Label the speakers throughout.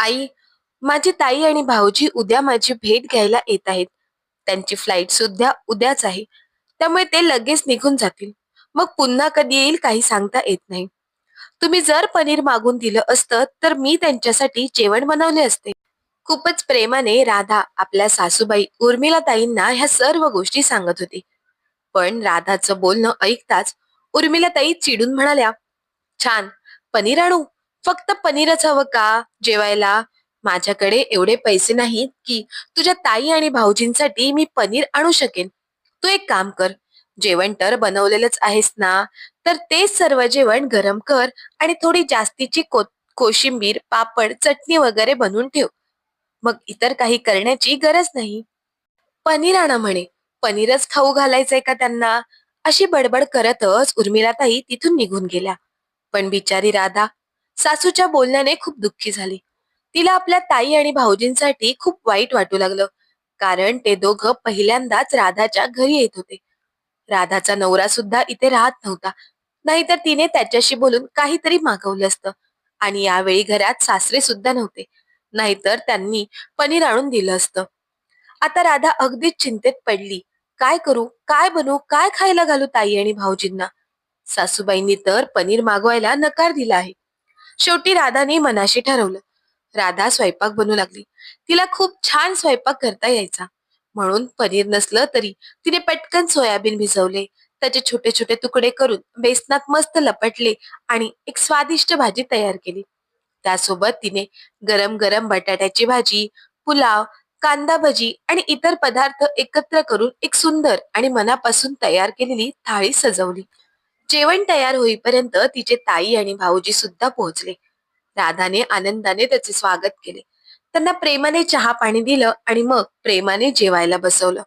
Speaker 1: आई माझी ताई आणि भाऊजी उद्या माझी भेट घ्यायला येत आहेत. त्यांची फ्लाईट सुद्धा उद्याच आहे. त्यामुळे ते लगेच निघून जातील. मग पुन्हा कधी येईल काही सांगता येत नाही. तुम्ही जर पनीर मागून दिलं असतं तर मी त्यांच्यासाठी जेवण बनवले असते. खूपच प्रेमाने राधा आपल्या सासूबाई उर्मिला ताईंना ह्या सर्व गोष्टी सांगत होती. पण राधाचं बोलणं ऐकताच उर्मिला ताई चिडून म्हणाल्या छान पनीर आणू? फक्त पनीरच हवं का जेवायला? माझ्याकडे एवढे पैसे नाहीत की तुझ्या ताई आणि भाऊजींसाठी मी पनीर आणू शकेन. तू एक काम कर जेवण तर बनवलेलंच आहेस ना? तर तेच सर्व जेवण गरम कर आणि थोडी जास्तीची को कोशिंबीर पापड चटणी वगैरे बनवून ठेव. मग इतर काही करण्याची गरज नाही. पनीर आणा म्हणे. पनीरच खाऊ घालायचंय का त्यांना? अशी बडबड करतच उर्मिलाताई तिथून निघून गेल्या. पण बिचारी राधा सासूच्या बोलण्याने खूप दुःखी झाली. तिला आपल्या ताई आणि भाऊजींसाठी खूप वाईट वाटू लागलं. कारण ते दोघं पहिल्यांदाच राधाच्या घरी येत होते. राधाचा नवरा सुद्धा इथे राहत नव्हता. नाहीतर तिने त्याच्याशी बोलून काहीतरी मागवलं असतं. आणि यावेळी घरात सासरे सुद्धा नव्हते. नाहीतर त्यांनी पनीर आणून दिलं असतं. आता राधा अगदीच चिंतेत पडली. काय करू? काय बनवू काय खायला घालू ताई आणि भाऊजींना? सासूबाईंनी तर पनीर मागवायला नकार दिला आहे. शेवटी राधाने मनाशी ठरवलं. राधा स्वयंपाक बनवू लागली. तिला खूप छान स्वयंपाक करता यायचा. म्हणून पनीर नसलं तरी तिने पटकन सोयाबीन भिजवले. त्याचे छोटे छोटे तुकडे करून बेसनात मस्त लपटले आणि एक स्वादिष्ट भाजी तयार केली. त्यासोबत तिने गरम गरम बटाट्याची भाजी पुलाव कांदा भजी आणि इतर पदार्थ एकत्र करून एक सुंदर आणि मनापासून तयार केलेली थाळी सजवली. जेवण तयार होईपर्यंत तिचे ताई आणि भाऊजी सुद्धा पोहोचले. राधाने आनंदाने त्याचे स्वागत केले. त्यांना प्रेमाने चहा पाणी दिलं आणि मग प्रेमाने जेवायला बसवलं.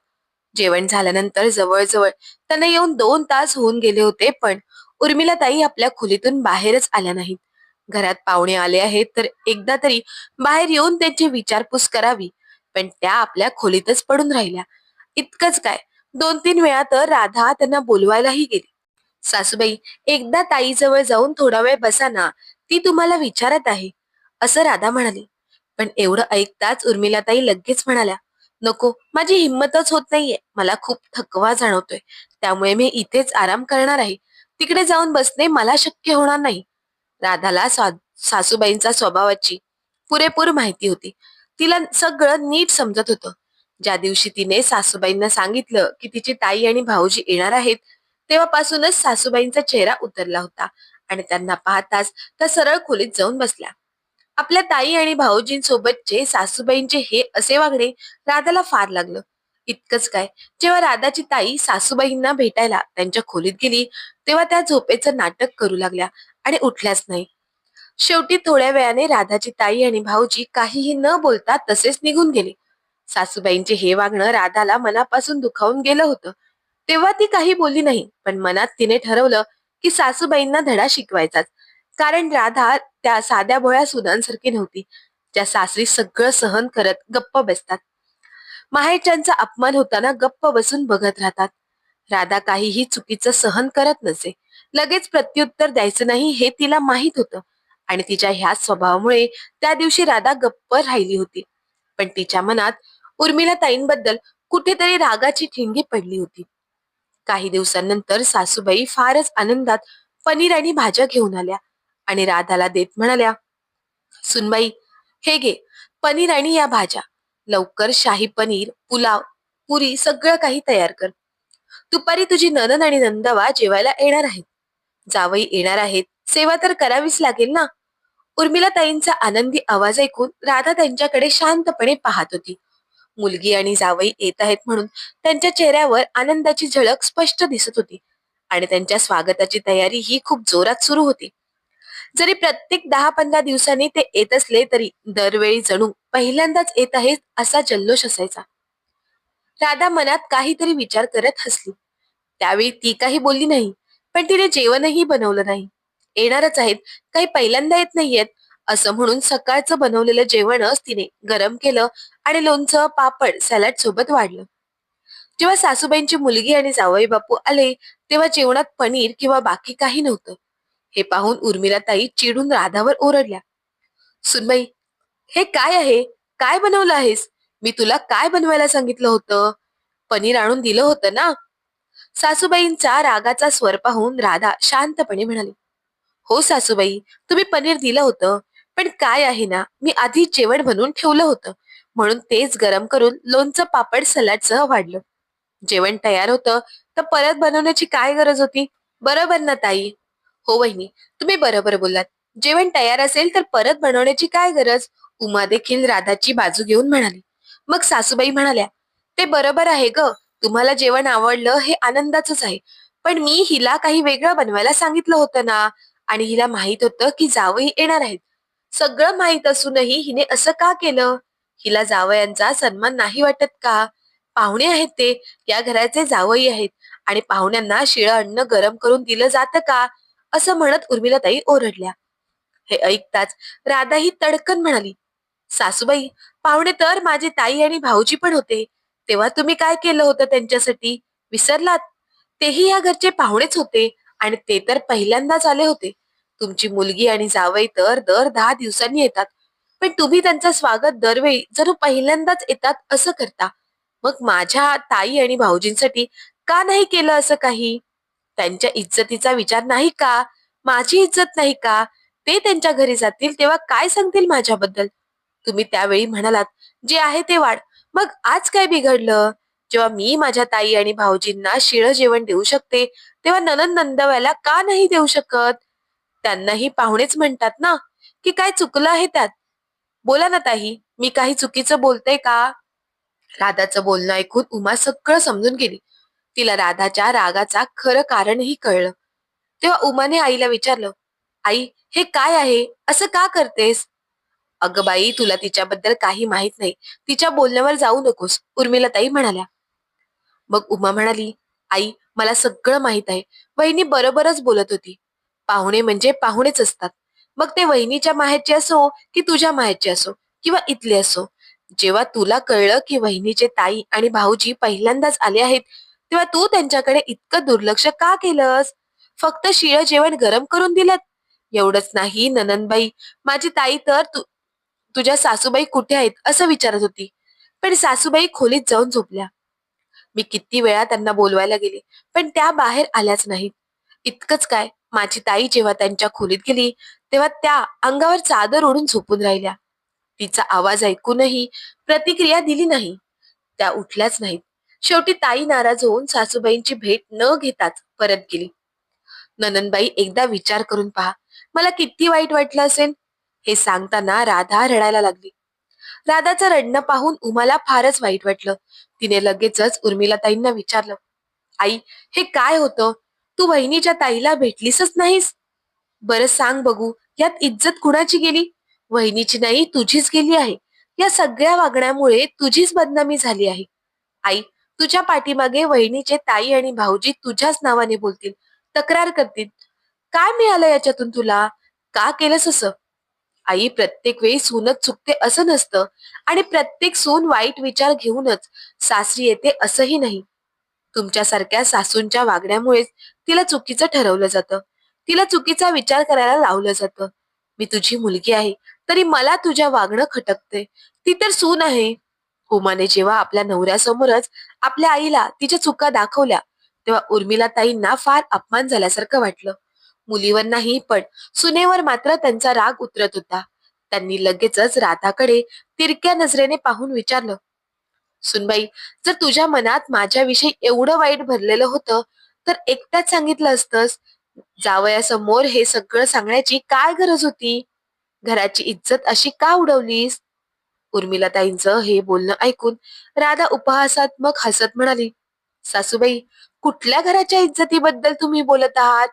Speaker 1: जेवण झाल्यानंतर जवळजवळ त्यांना येऊन दोन तास होऊन गेले होते पण उर्मिला ताई आपल्या खोलीतून बाहेरच आल्या नाहीत. घरात पाहुणे आले आहेत तर एकदा तरी बाहेर येऊन त्यांची विचारपूस करावी. पण त्या आपल्या खोलीतच पडून राहिल्या. इतकंच काय दोन तीन वेळा तर राधा त्यांना बोलवायलाही गेली. सासूबाई एकदा ताईजवळ जाऊन थोडा वेळ बसा ना ती तुम्हाला विचारत आहे. असं राधा म्हणाली. पण एवढं ऐकताच उर्मिला ताई लगेच म्हणाल्या नको माझी हिंमतच होत नाहीये. मला खूप थकवा जाणवतोय. त्यामुळे मी इथेच आराम करणार आहे. तिकडे जाऊन बसणे मला शक्य होणार नाही. राधाला सासूबाईंचा स्वभावाची पुरेपूर माहिती होती. तिला सगळं नीट समजत होतं. ज्या दिवशी तिने सासूबाईंना सांगितलं की तिची ताई आणि भाऊजी येणार आहेत तेव्हापासूनच सासूबाईंचा चेहरा उतरला होता आणि त्यांना पाहताच त्या सरळ खोलीत जाऊन बसल्या. आपल्या ताई आणि भाऊजींसोबतचे सासूबाईंचे हे असे वागणे राधाला फार लागलं. इतकंच काय जेव्हा राधाची ताई सासूबाईंना भेटायला त्यांच्या खोलीत गेली तेव्हा त्या झोपेचं नाटक करू लागल्या आणि उठल्याच नाही. शेवटी थोड्या वेळाने राधाची ताई आणि भाऊजी काहीही न बोलता तसेच निघून गेले. सासूबाईंचे हे वागणं राधाला मनापासून दुखावून गेलं होतं. तेव्हा ती काही बोलली नाही. पण मनात तिने ठरवलं की सासूबाईंना धडा शिकवायचाच. कारण राधा त्या साध्या भोळ्या सुनांसारखी नव्हती. त्या सासरी सगळं सहन करत गप्प बसतात. माहेरच्यांचा अपमान होताना गप्प बसून बघत राहतात. राधा काहीही चुकीचं सहन करत नसे. लगेच प्रत्युत्तर द्यायचं नाही हे तिला माहीत होतं. आणि तिच्या ह्या स्वभावामुळे त्या दिवशी राधा गप्प राहिली होती. पण तिच्या मनात उर्मिला ताईंबद्दल कुठेतरी रागाची ठिणगी पडली होती. काही दिवसांनंतर सासूबाई फारच आनंदात पनीर आणि भाज्या घेऊन आल्या आणि राधाला देत म्हणाल्या सुनबाई हे घे पनीर आणि या भाज्या. लवकर शाही पनीर पुलाव पुरी सगळं काही तयार कर. दुपारी तुझी ननन आणि नंदवा जेवायला येणार आहेत. जावई येणार आहेत सेवा तर करावीच लागेल ना? उर्मिला ताईंचा आनंदी आवाज ऐकून राधा त्यांच्याकडे शांतपणे पाहत होती. मुलगी आणि जावई येत आहेत म्हणून त्यांच्या चेहऱ्यावर आनंदाची झळक स्पष्ट दिसत होती. आणि त्यांच्या स्वागताची तयारी ही खूप जोरात सुरू होती. जरी प्रत्येक दहा पंधरा दिवसांनी ते येत असले तरी दरवेळी जणू पहिल्यांदाच येत आहेत असा जल्लोष असायचा. राधा मनात काहीतरी विचार करत हसली. त्यावेळी ती काही बोलली नाही पण तिने जेवणही बनवलं नाही. येणारच आहेत काही पहिल्यांदा येत नाहीयेत असं म्हणून सकाळचं बनवलेलं जेवणच तिने गरम केलं आणि लोणचं पापड सॅलड सोबत वाढलं. जेव्हा सासूबाईंची मुलगी आणि जावई बापू आले तेव्हा जेवणात पनीर किंवा बाकी काही नव्हतं. हे पाहून उर्मिला ताई चिडून राधावर ओरडल्या. सुनबाई हे काय आहे? काय बनवलं आहेस? मी तुला काय बनवायला सांगितलं होतं? पनीर आणून दिलं होतं ना? सासूबाईंचा रागाचा स्वर पाहून राधा शांतपणे म्हणाली. हो सासूबाई तुम्ही पनीर दिलं होतं पण काय आहे ना? मी आधी जेवण बनवून ठेवलं होतं. म्हणून तेच गरम करून लोणचं पापड सलाडसह वाढलं. जेवण तयार होतं तर परत बनवण्याची काय गरज होती? बरोबर ना ताई? हो वहिनी तुम्ही बरोबर बोललात. जेवण तयार असेल तर परत बनवण्याची काय गरज? उमा देखील राधाची बाजू घेऊन म्हणाली. मग सासूबाई म्हणाल्या ते बरोबर आहे ग. तुम्हाला जेवण आवडलं हे आनंदाचंच आहे. पण मी हिला काही वेगळं बनवायला सांगितलं होतं ना? आणि हिला माहीत होतं की जावई येणार आहेत. सगळं माहीत असूनही हिने असं का केलं? हिला जावयांचा सन्मान नाही वाटत का? पाहुणे आहेत ते. या घराचे जावई आहेत. आणि पाहुण्यांना शिळं अन्न गरम करून दिलं जातं का? असं म्हणत उर्मिलाताई ओरडल्या. हे ऐकताच राधा ही तडकन म्हणाली सासूबाई पाहुणे तर माझी ताई आणि भाऊजी पण होते. तेव्हा तुम्ही काय केलं होतं त्यांच्यासाठी? विसरलात? तेही या घरचे पाहुणेच होते आणि ते तर पहिल्यांदाच आले होते. तुमची मुलगी आणि जावई तर दर दहा दिवसांनी येतात. पण तुम्ही त्यांचं स्वागत दरवेळी जणू पहिल्यांदाच येतात असं करता. मग माझ्या ताई आणि भाऊजींसाठी का नाही केलं असं काही? त्यांच्या इज्जतीचा विचार नाही का? माझी इज्जत नाही का? ते त्यांच्या घरी जातील तेव्हा काय सांगतील माझ्याबद्दल? तुम्ही त्यावेळी म्हणालात जे आहे ते वाढ. मग आज काय बिघडलं? जेव्हा मी माझ्या ताई आणि भाऊजींना शिळं जेवण देऊ शकते तेव्हा ननंद नंदवायला का नाही देऊ शकत? त्यांनाही पाहुणेच म्हणतात ना की काय चुकलं आहे त्यात? बोला ना ताई मी काही चुकीचं बोलते का? राधाचं बोलणं ऐकून उमा सगळं समजून गेली. तिला राधाच्या रागाचा खरं कारणही कळलं. तेव्हा उमाने आईला विचारलं आई हे काय आहे? असं का करतेस? अगं बाई तुला तिच्याबद्दल काही माहीत नाही. तिच्या बोलण्यावर जाऊ नकोस उर्मिला ताई म्हणाल्या. मग उमा म्हणाली आई मला सगळं माहीत आहे. वहिनी बरोबरच बोलत होती. पाहुणे म्हणजे पाहुणेच असतात. मग ते वहिनीच्या माहेरचे असो की तुझ्या माहेरचे असो किंवा इथले असो. जेव्हा तुला कळलं की वहिनीचे ताई आणि भाऊजी पहिल्यांदाच आले आहेत तेव्हा तू त्यांच्याकडे इतकं दुर्लक्ष का केलंस? फक्त शिळं जेवण गरम करून दिलं एवढंच नाही ननंदबाई. माझी ताई तर तु, तुझ्या सासूबाई कुठे आहेत असं विचारत होती. पण सासूबाई खोलीत जाऊन झोपल्या. मी किती वेळा त्यांना बोलवायला गेले पण त्या बाहेर आल्याच नाहीत. इतकंच काय? माझी ताई जेव्हा त्यांच्या खोलीत गेली तेव्हा त्या अंगावर चादर ओढून झोपून राहिल्या. तिचा आवाज ऐकूनही प्रतिक्रिया दिली नाही. त्या उठल्याच नाहीत. शेवटी ताई नाराज होऊन सासूबाईंची भेट न घेताच परत गेली. नननबाई एकदा विचार करून पहा मला किती वाईट वाटलं असेल? हे सांगताना राधा रडायला लागली. राधाचं रडणं पाहून उमाला फारच वाईट वाटलं. तिने लगेचच उर्मिलाताईंना विचारलं आई हे काय होतं? तू वहिनीच्या ताईला भेटलीसच नाहीस? बरं सांग बघू यात इज्जत कुणाची गेली? वहिनीची नाही तुझीच गेली आहे. या सगळ्या वागण्यामुळे तुझीच बदनामी झाली आहे. आई तुझ्या पाठीमागे वहिनीचे ताई आणि भाऊजी तुझ्याच नावाने बोलतील तक्रार करतील. काय मिळालं याच्यातून तुला? का केलंस असं? आई प्रत्येक वेळी सूनच चुकते असं नसतं आणि प्रत्येक सून वाईट विचार घेऊनच सासरी येते असंही नाही. तुमच्यासारख्या सासूंच्या वागण्यामुळेच तिला चुकीचं ठरवलं जातं. तिला चुकीचा विचार करायला लावलं जातं. मी तुझी मुलगी आहे तरी मला तुझ्या वागणं खटकते. ती तर सून आहे. उमाने जेव्हा आपल्या नवऱ्यासमोरच आपल्या आईला तिच्या चुका दाखवल्या तेव्हा उर्मिला ताईंना फार अपमान झाल्यासारखं वाटलं. मुलीवर नाही पण सुनेवर मात्र त्यांचा राग उतरत होता. त्यांनी लगेचच राधाकडे तिरक्या नजरेने पाहून विचारलं सुनबाई जर तुझ्या मनात माझ्याविषयी एवढं वाईट भरलेलं होतं तर एकट्याच सांगितलं असतंस. जावयासमोर हे सगळं सांगण्याची काय गरज होती? घराची इज्जत अशी का उडवलीस? उर्मिलाताईंचं हे बोलणं ऐकून राधा उपहासात्मक हसत म्हणाली सासूबाई कुठल्या घराच्या इज्जतीबद्दल तुम्ही बोलत आहात?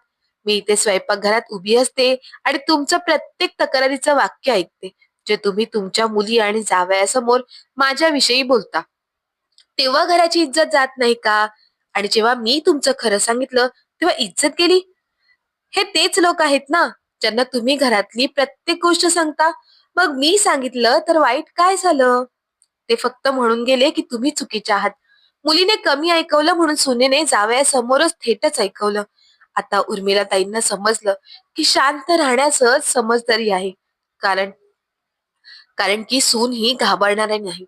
Speaker 1: मी इथे स्वयंपाकघरात उभी असते आणि तुमचं प्रत्येक तक्रारीचं वाक्य ऐकते जे तुम्ही तुमच्या मुली आणि जावयासमोर माझ्याविषयी बोलता. तेव्हा घराची इज्जत जात नाही का? आणि जेव्हा मी तुमचं खरं सांगितलं तेव्हा इज्जत गेली हे तेच लोक आहेत ना ज्यांना तुम्ही घरातली प्रत्येक गोष्ट सांगता. मग मी सांगितलं तर वाईट काय झालं? ते फक्त म्हणून गेले की तुम्ही चुकीच्या आहात. मुलीने कमी ऐकवलं म्हणून सुनेने जावयासमोरच थेटच ऐकवलं. आता उर्मिला ताईंना समजलं की शांत राहण्यासह समजदारी आहे. कारण कारण की सून ही घाबरणार नाही.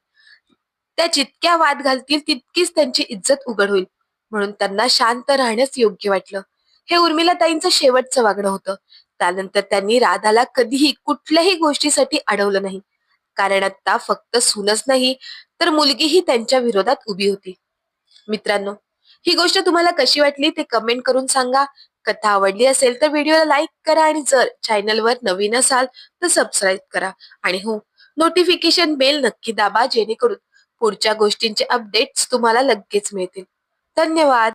Speaker 1: त्या जितक्या वाद घालतील तितकीच त्यांची इज्जत उघड होईल. म्हणून त्यांना शांत राहण्यास योग्य वाटलं. हे उर्मिला ताईंचं शेवटचं वागणं होतं. त्यानंतर त्यांनी राधाला कधीही कुठल्याही गोष्टीसाठी अडवलं नाही. कारण आता फक्त सूनच नाही तर मुलगीही त्यांच्या विरोधात उभी होती. मित्रांनो ही गोष्ट तुम्हाला कशी वाटली ते कमेंट करून सांगा. कथा आवडली असेल तर व्हिडिओला लाईक करा आणि जर चॅनलवर नवीन असाल तर सबस्क्राईब करा. आणि हो नोटिफिकेशन बेल नक्की दाबा जेणेकरून पुढच्या गोष्टींचे अपडेट्स तुम्हाला लगेच मिळतील. धन्यवाद.